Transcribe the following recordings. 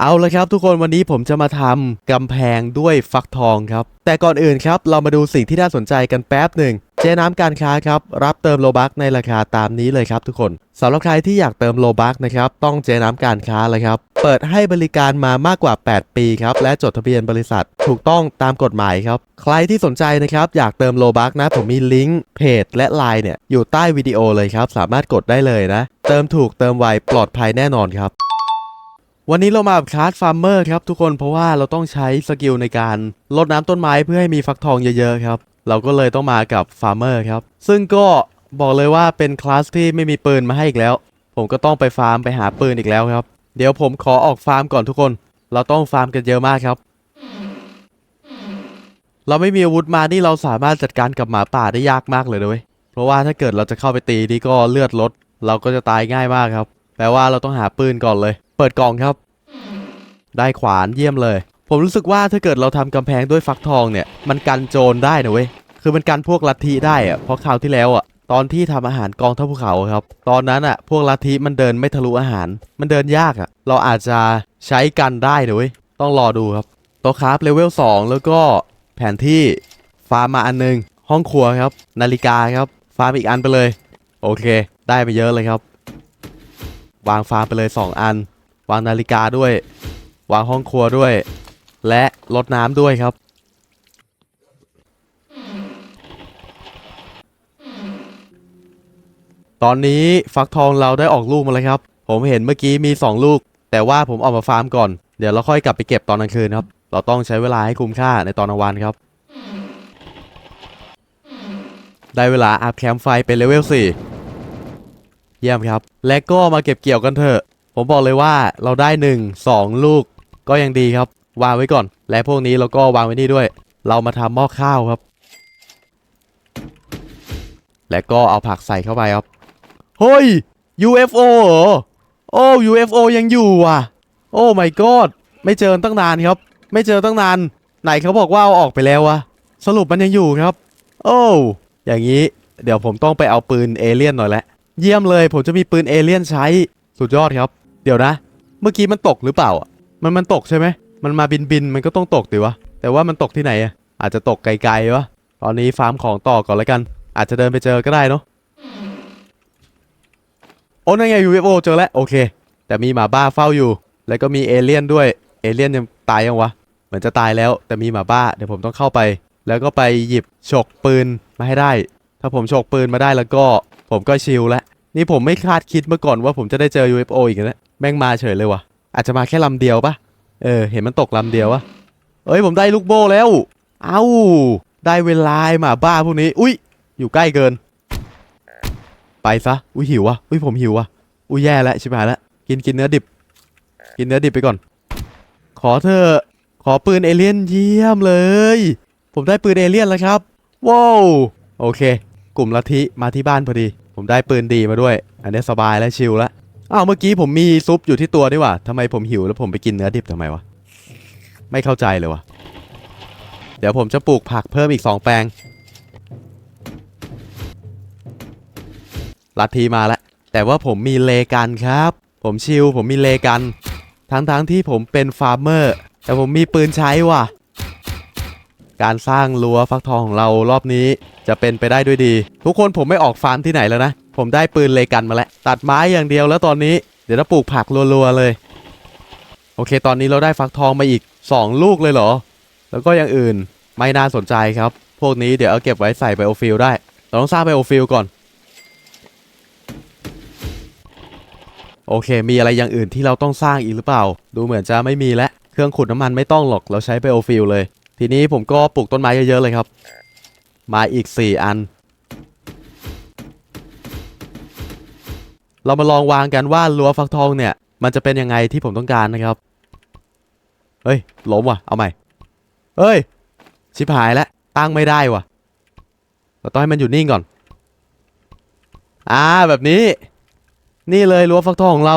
เอาละครับทุกคนวันนี้ผมจะมาทำกำแพงด้วยฟักทองครับ แต่ก่อนอื่นครับ เรามาดูสิ่งที่น่าสนใจกันแป๊บหนึ่งเจน้ำการค้าครับ รับเติมโลบักในราคาตามนี้เลยครับทุกคนสำหรับใครที่อยากเติมโลบักนะครับ ต้องเจน้ำการค้าเลยครับ เปิดให้บริการมามากกว่า 8 ปีครับ และจดทะเบียนบริษัท ถูกต้องตามกฎหมายครับ ใครที่สนใจนะครับ อยากเติมโลบักนะ ผมมีลิงก์เพจและไลน์เนี่ยอยู่ใต้วิดีโอเลยครับ สามารถกดได้เลยนะ เติมถูกเติมไวปลอดภัยแน่นอนครับ วันนี้เรามากับคลาสฟาร์มเมอร์ครับทุกคนเพราะว่าเราต้องใช้สกิลในการลดน้ำต้นไม้เพื่อให้มีฟักทองเยอะๆครับ เราก็เลยต้องมากับฟาร์มเมอร์ครับ ซึ่งก็บอกเลยว่าเป็นคลาสที่ไม่มีปืนมาให้อีกแล้ว ผมก็ต้องไปฟาร์มไปหาปืนอีกแล้วครับ เดี๋ยวผมขอออกฟาร์มก่อนทุกคน เราต้องฟาร์มกันเยอะมากครับ เราไม่มีอาวุธมานี่เราสามารถจัดการกับหมาป่าได้ยากมากเลยด้วยเพราะว่าถ้าเกิดเราจะเข้าไปตีนี่ก็เลือดลด เราก็จะตายง่ายมากครับ แปลว่าเราต้องหาปืนก่อนเลย เปิดกล่องครับ ได้ขวานเยี่ยมเลย ผมรู้สึกว่าถ้าเกิดเราทำกำแพงด้วยฟักทองเนี่ย มันกันโจรได้นะเว้ย คือมันกันพวกลัทธิได้อะเพราะคราวที่แล้วอะตอนที่ทำอาหารกองทัพภูเขาครับ ตอนนั้นอะพวกลัทธิมันเดินไม่ทะลุอาหาร มันเดินยากอะเราอาจจะใช้กันได้นะเว้ย ต้องรอดูครับโต๊ะคราฟเลเวล2แล้วก็แผนที่ฟาร์มมาอันหนึง ห้องครัวครับ นาฬิกาครับ ฟาร์มอีกอันไปเลย โอเค ได้ไปเยอะเลยครับ วางฟาร์มไปเลย 2 อัน วางนาฬิกาด้วย วางห้องครัวด้วย และรดน้ำด้วยครับ ตอนนี้ฟักทองเราได้ออกลูกมาแล้วครับ ผมเห็นเมื่อกี้มี 2 ลูก แต่ว่าผมออกมาฟาร์มก่อน เดี๋ยวเราค่อยกลับไปเก็บตอนกลางคืนครับ เราต้องใช้เวลาให้คุ้มค่าในตอนกลางวันครับ ได้เวลาอัพแคมป์ไฟเป็นเลเวล4 เยี่ยมครับ และก็มาเก็บเกี่ยวกันเถอะ ผมบอกเลยว่าเราได้ 1 2 ลูก ก็ยังดีครับ วางไว้ก่อน และพวกนี้เราก็วางไว้นี่ด้วย เรามาทำหม้อข้าวครับ และก็เอาผักใส่เข้าไปครับเฮ้ย UFO เหรอโอ้ UFO ยังอยู่ว่ะ โอ้ my god ไม่เจอตั้งนานครับ ไม่เจอตั้งนาน ไหนเขาบอกว่าเอาออกไปแล้ววะสรุปมันยังอยู่ครับ โอ้ อย่างนี้ เดี๋ยวผมต้องไปเอาปืนเอเลี่ยนหน่อยแหละ เยี่ยมเลย ผมจะมีปืนเอเลี่ยนใช้สุดยอดครับ เดี๋ยวนะ เมื่อกี้มันตกหรือเปล่าอะมันมันตกใช่ไหมมันมาบินบินมันก็ต้องตกดิวะแต่ว่ามันตกที่ไหนอะอาจจะตกไกลๆวะตอนนี้ฟาร์มของต่อก่อนแล้วกัน อาจจะเดินไปเจอก็ได้เนาะโอ้นั่นไง UFO เจอแล้วโอเค แต่มีหมาบ้าเฝ้าอยู่ แล้วก็มีเอเลี่ยนด้วยเอเลี่ยนยังตายยังวะเหมือนจะตายแล้วแต่มีหมาบ้าเดี๋ยวผมต้องเข้าไป แล้วก็ไปหยิบฉกปืนมาให้ได้ ถ้าผมฉกปืนมาได้แล้วก็ ผมก็ชิลแล้วนี่ผมไม่คาดคิดมาก่อนว่าผมจะได้เจอ UFO อีกนะแม่งมาเฉยเลยวะอาจจะมาแค่ลำเดียวปะเออ เห็นมันตกลำเดียววะเอ้ยผมได้ลูกโบแล้ว เอ้า ได้เวลาหมาบ้าพวกนี้ อุ้ย อยู่ใกล้เกิน ไปซะ อุ้ยหิววะอุ้ยผมหิววะอุ้ยแย่แล้วชิบหายแล้ว กินกินเนื้อดิบ กินเนื้อดิบไปก่อน ขอเธอ ขอปืนเอเลี่ยนเยี่ยมเลย ผมได้ปืนเอเลี่ยนแล้วครับ ว้าว โอเค กลุ่มลัทธิมาที่บ้านพอดี ผมได้ปืนดีมาด้วย อันนี้สบายและชิลแล้วอ้าวเมื่อกี้ผมมีซุปอยู่ที่ตัวนี่หว่าทำไมผมหิวแล้วผมไปกินเนื้อดิบทำไมวะ ไม่เข้าใจเลยวะเดี๋ยวผมจะปลูกผักเพิ่มอีก 2 แปลงลัทธิมาแล้วแต่ว่าผมมีเลกันครับ ผมชิลผมมีเลกัน ทั้งๆทที่ผมเป็นฟาร์มเมอร์ แต่ผมมีปืนใช้ว่ะ การสร้างรั้วฟักทองของเรารอบนี้จะเป็นไปได้ด้วยดี ทุกคนผมไม่ออกฟาร์มที่ไหนแล้วนะ ผมได้ปืนเลกันมาแล้ว ตัดไม้อย่างเดียวแล้วตอนนี้เดี๋ยวจะปลูกผักรัวๆเลย โอเค ตอนนี้เราได้ฟักทองมาอีก 2 ลูกเลยเหรอ แล้วก็อย่างอื่นไม่น่าสนใจครับ พวกนี้เดี๋ยวเอาเก็บไว้ใส่ไบโอฟิลได้เราต้องสร้างไบโอฟิลก่อน โอเค มีอะไรอย่างอื่นที่เราต้องสร้างอีกหรือเปล่า ดูเหมือนจะไม่มีแล้วเครื่องขุดน้ำมันไม่ต้องหรอก เราใช้ไบโอฟิลเลย ทีนี้ผมก็ปลูกต้นไม้เยอะๆเลยครับ มาอีก 4 อัน เรามาลองวางกันว่ารั้วฟักทองเนี่ย มันจะเป็นยังไงที่ผมต้องการนะครับ เฮ้ยล้มว่ะ เอาใหม่ เฮ้ย ชิบหายแล้วตั้งไม่ได้ว่ะ เราต้องให้มันอยู่นิ่งก่อน อ่าแบบนี้ นี่เลยรั้วฟักทองของเรา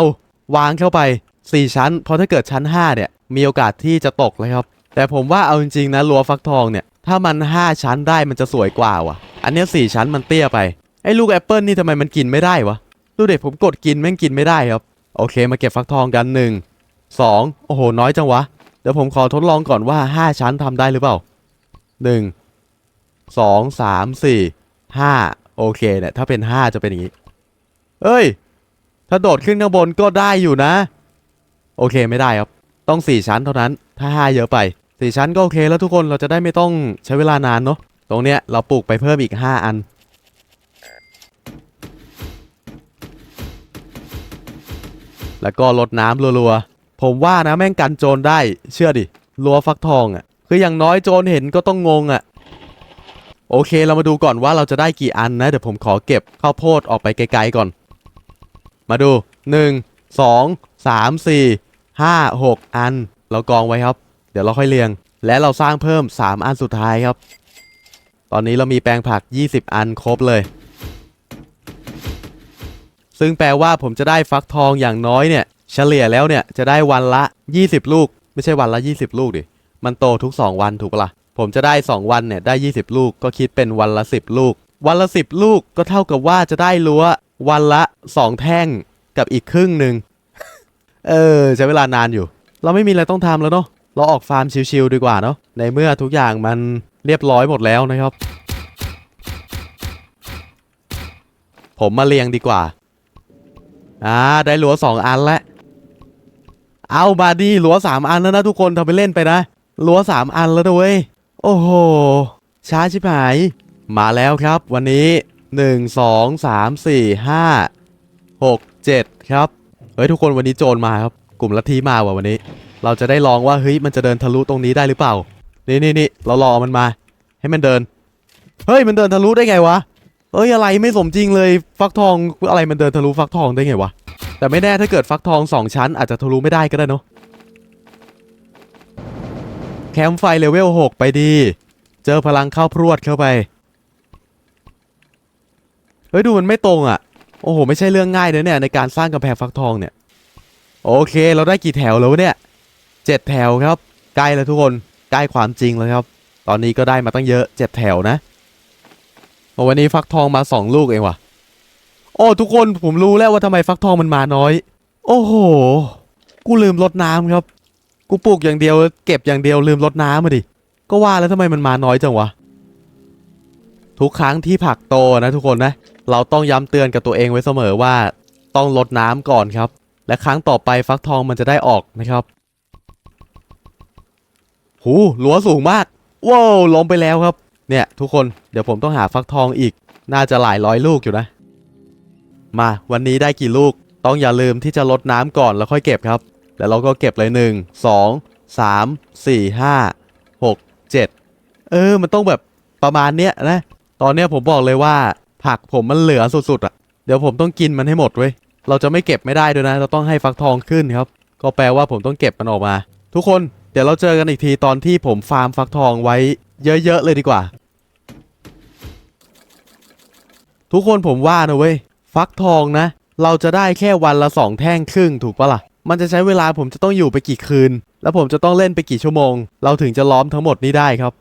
วางเข้าไป 4 ชั้น เพราะถ้าเกิดชั้น 5 เนี่ย มีโอกาสที่จะตกเลยครับ แต่ผมว่าเอาจริงๆนะรั้วฟักทองเนี่ย ถ้ามัน 5 ชั้นได้มันจะสวยกว่าว่ะ อันนี้4ชั้นมันเตี้ยไป ไอ้ลูกแอปเปิลนี่ทำไมมันกินไม่ได้วะ ดูเด็กผมกดกินแม่งกินไม่ได้ครับ โอเคมาเก็บฟักทองกัน1สองโอ้โห น้อยจังวะ เดี๋ยวผมขอทดลองก่อนว่าห้าชั้นทำได้หรือเปล่าหนึ่งสองสามสี่ห้าโอเคเนี่ยถ้าเป็นห้าจะเป็นอย่างนี้ เอ้ย ถ้าโดดขึ้นข้างบนก็ได้อยู่นะ โอเคไม่ได้ครับ ต้องสี่ชั้นเท่านั้น ถ้าห้าเยอะไป สี่ชั้นก็โอเคแล้วทุกคนเราจะได้ไม่ต้องใช้เวลานานเนาะตรงเนี้ยเราปลูกไปเพิ่มอีกห้าอัน แล้วก็ลดน้ำรัวๆ ผมว่านะแม่งกันโจรได้เชื่อดิรัวฟักทองอะ่ะ คืออย่างน้อยโจรเห็นก็ต้องงงอะ่ะ โอเคเรามาดูก่อนว่าเราจะได้กี่อันนะ เดี๋ยวผมขอเก็บข้าวโพดออกไปไกลๆก่อน มาดู 1 2 3 4 5 6 อัน เรากองไว้ครับ ดี๋ยวเราค่อยเรียง และเราสร้างเพิ่ม 3 อันสุดท้ายครับ ตอนนี้เรามีแปลงผัก 20 อันครบเลย ซึ่งแปลว่าผมจะได้ฟักทองอย่างน้อยเนี่ย เฉลี่ยแล้วเนี่ยจะได้วันละ 20 ลูก ไม่ใช่วันละ 20 ลูกดิ มันโตทุก 2 วันถูกปะล่ะ ผมจะได้ 2 วันเนี่ยได้ 20 ลูก ก็คิดเป็นวันละ 10 ลูก วันละ 10 ลูกก็เท่ากับว่าจะได้รั้ววันละ 2 แท่งกับอีกครึ่งหนึ่ง เออ ใช้เวลานานอยู่ เราไม่มีอะไรต้องทำแล้วเนาะ เราออกฟาร์มชิลๆดีกว่าเนาะในเมื่อทุกอย่างมันเรียบร้อยหมดแล้วนะครับ ผมมาเรียงดีกว่า อ่า ได้หลัวสองอันแล้วเอามาดีหลัวสามอันแล้วนะทุกคนทำไปเล่นไปนะหลัวสามอันแล้วนะเว้ย โอ้โห ช้าชิบหาย มาแล้วครับวันนี้หนึ่งสองสามสี่ห้าหกเจ็ดครับ เฮ้ย ทุกคนวันนี้โจรมาครับ กลุ่มลัทธิมาว่ะวันนี้ เราจะได้ลองว่าเฮ้ยมันจะเดินทะลุตรงนี้ได้หรือเปล่า นี่นี่นี่เรารอมันมา ให้มันเดิน เฮ้ยมันเดินทะลุได้ไงวะเอ้ยอะไรไม่สมจริงเลยฟักทองอะไรมันเดินทะลุฟักทองได้ไงวะแต่ไม่แน่ถ้าเกิดฟักทองสองชั้นอาจจะทะลุไม่ได้ก็ได้เนาะแคมป์ไฟเลเวล6ไปดี เจอพลังเข้าพรวดเข้าไปเฮ้ยดูมันไม่ตรงอะ่ะ โอ้โห ไม่ใช่เรื่องง่ายเลยเนี่ยในการสร้างกำแพงฟักทองเนี่ย โอเค เราได้กี่แถวแล้วเนี่ย เจ็ดแถวครับ ใกล้แล้วทุกคนใกล้ความจริงแล้วครับ ตอนนี้ก็ได้มาตั้งเยอะเจ็ดแถวนะวันนี้ฟักทองมาสองลูกเองว่ะ โอ้ทุกคนผมรู้แล้วว่าทำไมฟักทองมันมาน้อย โอ้โห กูลืมรดน้ำครับ กูปลูกอย่างเดียว เก็บอย่างเดียวลืมรดน้ำมาดิ ก็ว่าแล้วทำไมมันมาน้อยจังวะทุกครั้งที่ผักโตนะทุกคนนะ เราต้องย้ำเตือนกับตัวเองไว้เสมอว่า ต้องรดน้ำก่อนครับ และครั้งต่อไปฟักทองมันจะได้ออกนะครับ หูหลัวสูงมากว้าวล้มไปแล้วครับ เนี่ย ทุกคนเดี๋ยวผมต้องหาฟักทองอีก น่าจะหลายร้อยลูกอยู่นะ มาวันนี้ได้กี่ลูก ต้องอย่าลืมที่จะลดน้ำก่อนแล้วค่อยเก็บครับ แล้วเราก็เก็บเลยหนึ่งสองสามสี่ห้าหกเจ็ดเออ มันต้องแบบประมาณเนี้ยนะ ตอนเนี้ยผมบอกเลยว่า ผักผมมันเหลือสุดๆอะ่ะ เดี๋ยวผมต้องกินมันให้หมดเว้ย เราจะไม่เก็บไม่ได้ด้วยนะ เราต้องให้ฟักทองขึ้นครับ ก็แปลว่าผมต้องเก็บมันออกมา ทุกคน ดี๋ยวเราเจอกันอีกทีตอนที่ผมฟาร์มฟักทองไว้เยอะๆเลยดีกว่า ทุกคนผมว่านะเว้ย ฟักทองนะ เราจะได้แค่วันละสองแท่งครึ่งถูกปะล่ะ มันจะใช้เวลาผมจะต้องอยู่ไปกี่คืน แล้วผมจะต้องเล่นไปกี่ชั่วโมง เราถึงจะล้อมทั้งหมดนี้ได้ครับ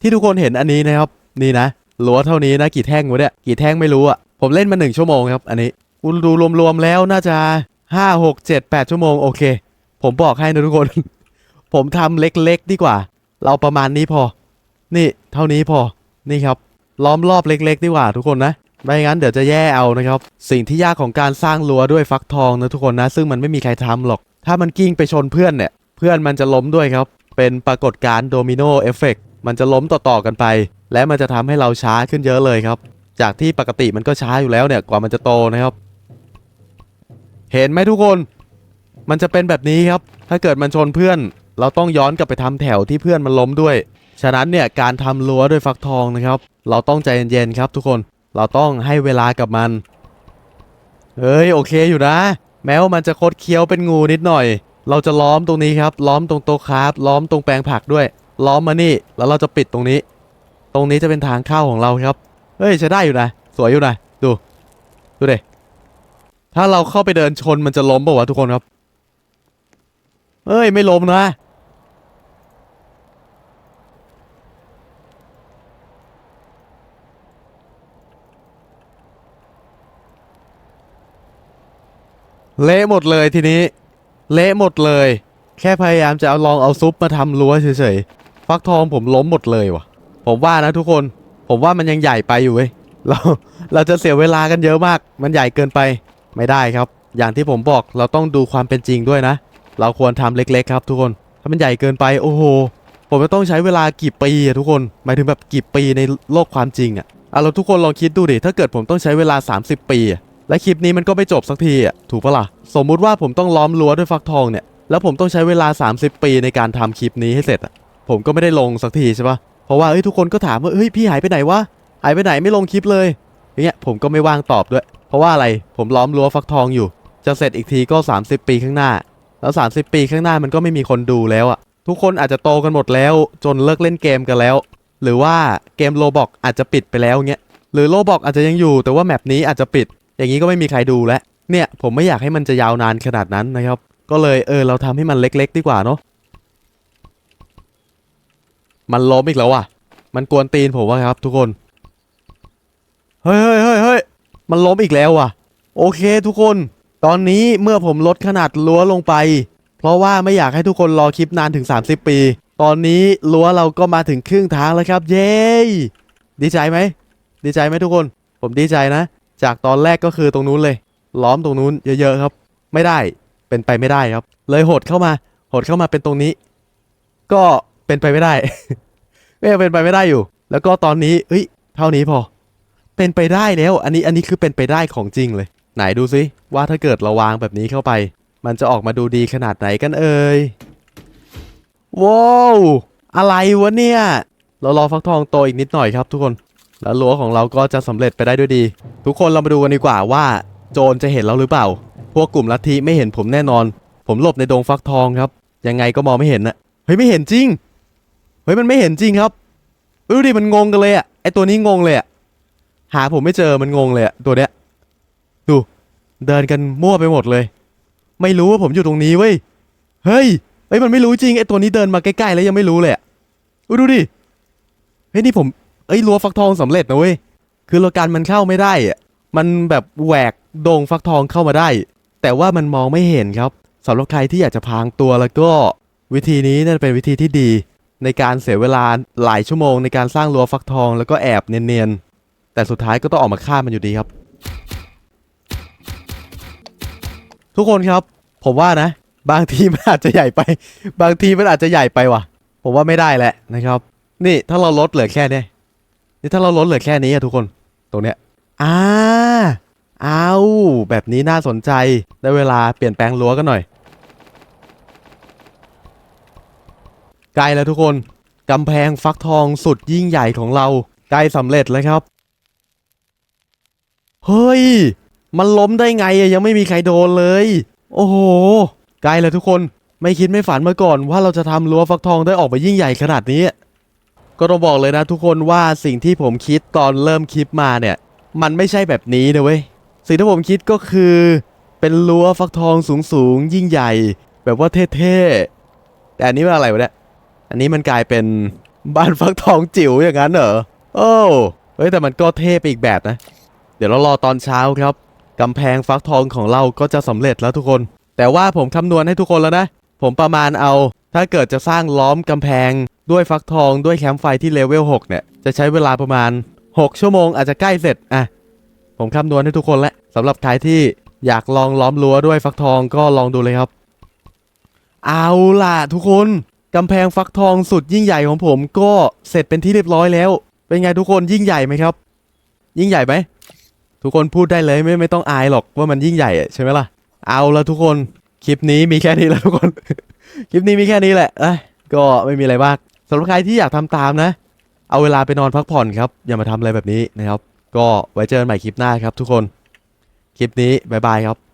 ที่ทุกคนเห็นอันนี้นะครับ นี่นะรั้วเท่านี้นะกี่แท่งวะเนี่ยกี่แท่งไม่รู้อะผมเล่นมาหนึ่งชั่วโมงครับอันนี้คุณดูรวมๆแล้วน่าจะห้าหกเจ็ดแปดชั่วโมงโอเค ผมบอกให้นะทุกคน ผมทำเล็กๆ ดีกว่า เราประมาณนี้พอ นี่เท่านี้พอ นี่ครับ ล้อมรอบเล็ก ๆ ดีกว่าทุกคนนะ ไม่งั้นเดี๋ยวจะแย่เอานะครับ สิ่งที่ยากของการสร้างรั้วด้วยฟักทองนะทุกคนนะ ซึ่งมันไม่มีใครทำหรอก ถ้ามันกิ้งไปชนเพื่อนเนี่ย เพื่อนมันจะล้มด้วยครับ เป็นปรากฏการณ์โดมิโนเอฟเฟกมันจะล้มต่อๆกันไป และมันจะทำให้เราช้าขึ้นเยอะเลยครับ จากที่ปกติมันก็ช้าอยู่แล้วเนี่ย กว่ามันจะโตนะครับ เห็นไหมทุกคน มันจะเป็นแบบนี้ครับ ถ้าเกิดมันชนเพื่อน เราต้องย้อนกลับไปทำแถวที่เพื่อนมันล้มด้วย ฉะนั้นเนี่ยการทำรั้วด้วยฟักทองนะครับ เราต้องใจเย็นๆครับทุกคน เราต้องให้เวลากับมัน เฮ้ยโอเคอยู่นะ แม้ว่ามันจะคดเคี้ยวเป็นงูนิดหน่อย เราจะล้อมตรงนี้ครับ ล้อมตรงโต๊ะคราฟล้อมตรงแปลงผักด้วย ล้อมมานี่ แล้วเราจะปิดตรงนี้ ตรงนี้จะเป็นทางเข้าของเราครับ เฮ้ยใช้ได้อยู่นะ สวยอยู่นะ ดู ดูเด็ถ้าเราเข้าไปเดินชนมันจะล้มป่าวะทุกคนครับเฮ้ย ไม่ล้มนะ เละหมดเลยทีนี้ เละหมดเลย แค่พยายามจะเอาลองเอาซุปมาทำรั้วเฉยๆฟักทองผมล้มหมดเลยวะผมว่านะทุกคน ผมว่ามันยังใหญ่ไปอยู่เว้ยเราเราจะเสียเวลากันเยอะมาก มันใหญ่เกินไปไม่ได้ครับ อย่างที่ผมบอกเราต้องดูความเป็นจริงด้วยนะ เราควรทำเล็ก ๆ ครับ ทุกคนถ้ามันใหญ่เกินไปโอ้โหผมจะต้องใช้เวลากี่ปีอะทุกคนหมายถึงแบบกี่ปีในโลกความจริงอะอะเราทุกคนลองคิดดูดิถ้าเกิดผมต้องใช้เวลา 30 ปีอะ และคลิปนี้มันก็ไม่จบสักทีอะถูกปะล่ะ สมมุติว่าผมต้องล้อมรั้วด้วยฟักทองเนี่ย แล้วผมต้องใช้เวลา 30 ปีในการทำคลิปนี้ให้เสร็จอะผมก็ไม่ได้ลงสักทีใช่ปะเพราะว่าเอ้ยทุกคนก็ถามว่าเฮ้ยพี่หายไปไหนวะหายไปไหนไม่ลงคลิปเลยอย่างเงี้ยผมก็ไม่ว่างตอบด้วย เพราะว่าอะไรผมล้อมรั้วฟักทองอยู่ จะเสร็จอีกทีก็ 30 ปีข้างหน้า แล้ว 30 ปีข้างหน้ามันก็ไม่มีคนดูแล้วอะทุกคนอาจจะโตกันหมดแล้ว จนเลิกเล่นเกมกันแล้ว หรือว่าเกมโลบอกอาจจะปิดไปแล้วเงี้ยหรือโลบอกอาจจะยังอยู่แต่ว่าแมปนี้อาจจะปิด อย่างนี้ก็ไม่มีใครดูแล้วเนี่ยผมไม่อยากให้มันจะยาวนานขนาดนั้นนะครับ ก็เลยเออเราทำให้มันเล็ก ๆ ดีกว่าเนาะมันล้มอีกแล้วอะ มันกวนตีนผมว่าครับ ทุกคนเฮ้ยเฮ้ยเฮ้ยเฮ้ยมันล้มอีกแล้วอะ โอเคทุกคน ตอนนี้เมื่อผมลดขนาดรั้วลงไป เพราะว่าไม่อยากให้ทุกคนรอคลิปนานถึง 30 ปี ตอนนี้รั้วเราก็มาถึงครึ่งทางแล้วครับ เย้ดีใจไหมดีใจไหมทุกคน ผมดีใจนะ จากตอนแรกก็คือตรงนู้นเลย ล้อมตรงนู้นเยอะๆครับ ไม่ได้เป็นไปไม่ได้ครับ เลยหดเข้ามาหดเข้ามาเป็นตรงนี้ ก็เป็นไปไม่ได้ ก็ยังเป็นไปไม่ได้อยู่ แล้วก็ตอนนี้เอ้ยเท่านี้พอ เป็นไปได้แล้ว อันนี้อันนี้คือเป็นไปได้ของจริงเลย ไหนดูซิว่าถ้าเกิดเราวางแบบนี้เข้าไป มันจะออกมาดูดีขนาดไหนกันเอ่ยว้าวอะไรวะเนี่ย เรารอฟักทองโตอีกนิดหน่อยครับทุกคน แล้วรั้วของเราก็จะสำเร็จไปได้ด้วยดี ทุกคนเรามาดูกันดีกว่าว่า โจรจะเห็นเราหรือเปล่า พวกกลุ่มลัทธิไม่เห็นผมแน่นอน ผมหลบในดงฟักทองครับ ยังไงก็มองไม่เห็นนะเฮ้ยไม่เห็นจริงเฮ้ยมันไม่เห็นจริงครับเฮ้ยดูดิมันงงกันเลยอะไอตัวนี้งงเลยอะหาผมไม่เจอมันงงเลยอะตัวเนี้ยดูเดินกันมั่วไปหมดเลย ไม่รู้ว่าผมอยู่ตรงนี้เว้ยเฮ้ยเฮ้ยมันไม่รู้จริงไอตัวนี้เดินมาใกล้ๆแล้วยังไม่รู้เลยอะอุ๊ยดูดิเฮ้ยนี่ผม เอ้ยรั้วฟักทองสำเร็จนะเว้ยคือเราการมันเข้าไม่ได้อะมันแบบแหวกโดงฟักทองเข้ามาได้ แต่ว่ามันมองไม่เห็นครับสำหรับใครที่อยากจะพางตัวแล้วก็วิธีนี้น่าจะเป็นวิธีที่ดี ในการเสียเวลาหลายชั่วโมงในการสร้างรั้วฟักทองแล้วก็แอบเนียนๆแต่สุดท้ายก็ต้องออกมาฆ่ามันอยู่ดีครับ ทุกคนครับ ผมว่านะ บางทีมันอาจจะใหญ่ไป บางทีมันอาจจะใหญ่ไปว่ะ ผมว่าไม่ได้แหละนะครับ นี่ถ้าเราลดเหลือแค่เนี้ย นี่ถ้าเราลดเหลือแค่นี้อะทุกคนตรงเนี้ยอ่าเอาแบบนี้น่าสนใจได้เวลาเปลี่ยนแปลงรั้วกันหน่อยใกล้แล้วทุกคนกำแพงฟักทองสุดยิ่งใหญ่ของเราใกล้สำเร็จแล้วครับ เฮ้ย มันล้มได้ไงอะยังไม่มีใครโดนเลย โอ้โหใกล้แล้วทุกคนไม่คิดไม่ฝันมาก่อนว่าเราจะทำรั้วฟักทองได้ออกมายิ่งใหญ่ขนาดนี้ ก็ต้องบอกเลยนะทุกคนว่าสิ่งที่ผมคิดตอนเริ่มคลิปมาเนี่ย มันไม่ใช่แบบนี้นะเว้ย สิ่งที่ผมคิดก็คือเป็นรั้วฟักทองสูงสูงๆ ยิ่งใหญ่ แบบว่าเท่ๆ แต่อันนี้มันอะไรวะเนี่ย อันนี้มันกลายเป็นบ้านฟักทองจิ๋วอย่างนั้นเหรอ โอ้เฮ้ยแต่มันก็เท่ไปอีกแบบนะ เดี๋ยวเรารอตอนเช้าครับกำแพงฟักทองของเราก็จะสำเร็จแล้วทุกคน แต่ว่าผมคำนวณให้ทุกคนแล้วนะ ผมประมาณเอา ถ้าเกิดจะสร้างล้อมกำแพงด้วยฟักทองด้วยแคมป์ไฟที่เลเวล6เนี่ย จะใช้เวลาประมาณ 6 ชั่วโมงอาจจะใกล้เสร็จ อะ ผมคำนวณให้ทุกคนแล้วสำหรับใครที่อยากลองล้อมรั้วด้วยฟักทองก็ลองดูเลยครับ เอาล่ะทุกคนกำแพงฟักทองสุดยิ่งใหญ่ของผมก็เสร็จเป็นที่เรียบร้อยแล้ว เป็นไงทุกคนยิ่งใหญ่ไหมครับ ยิ่งใหญ่ไหมทุกคนพูดได้เลยไม่ไม่ต้องอายหรอกว่ามันยิ่งใหญ่ใช่ไหมล่ะ เอาละทุกคนคลิปนี้มีแค่นี้แหละทุกคน คลิปนี้มีแค่นี้แหละเอ้ยก็ไม่มีอะไรมากสำหรับใครที่อยากทำตามนะ เอาเวลาไปนอนพักผ่อนครับ อย่ามาทำอะไรแบบนี้นะครับ ก็ไว้เจอกันใหม่คลิปหน้าครับทุกคน คลิปนี้บ๊ายบายครับ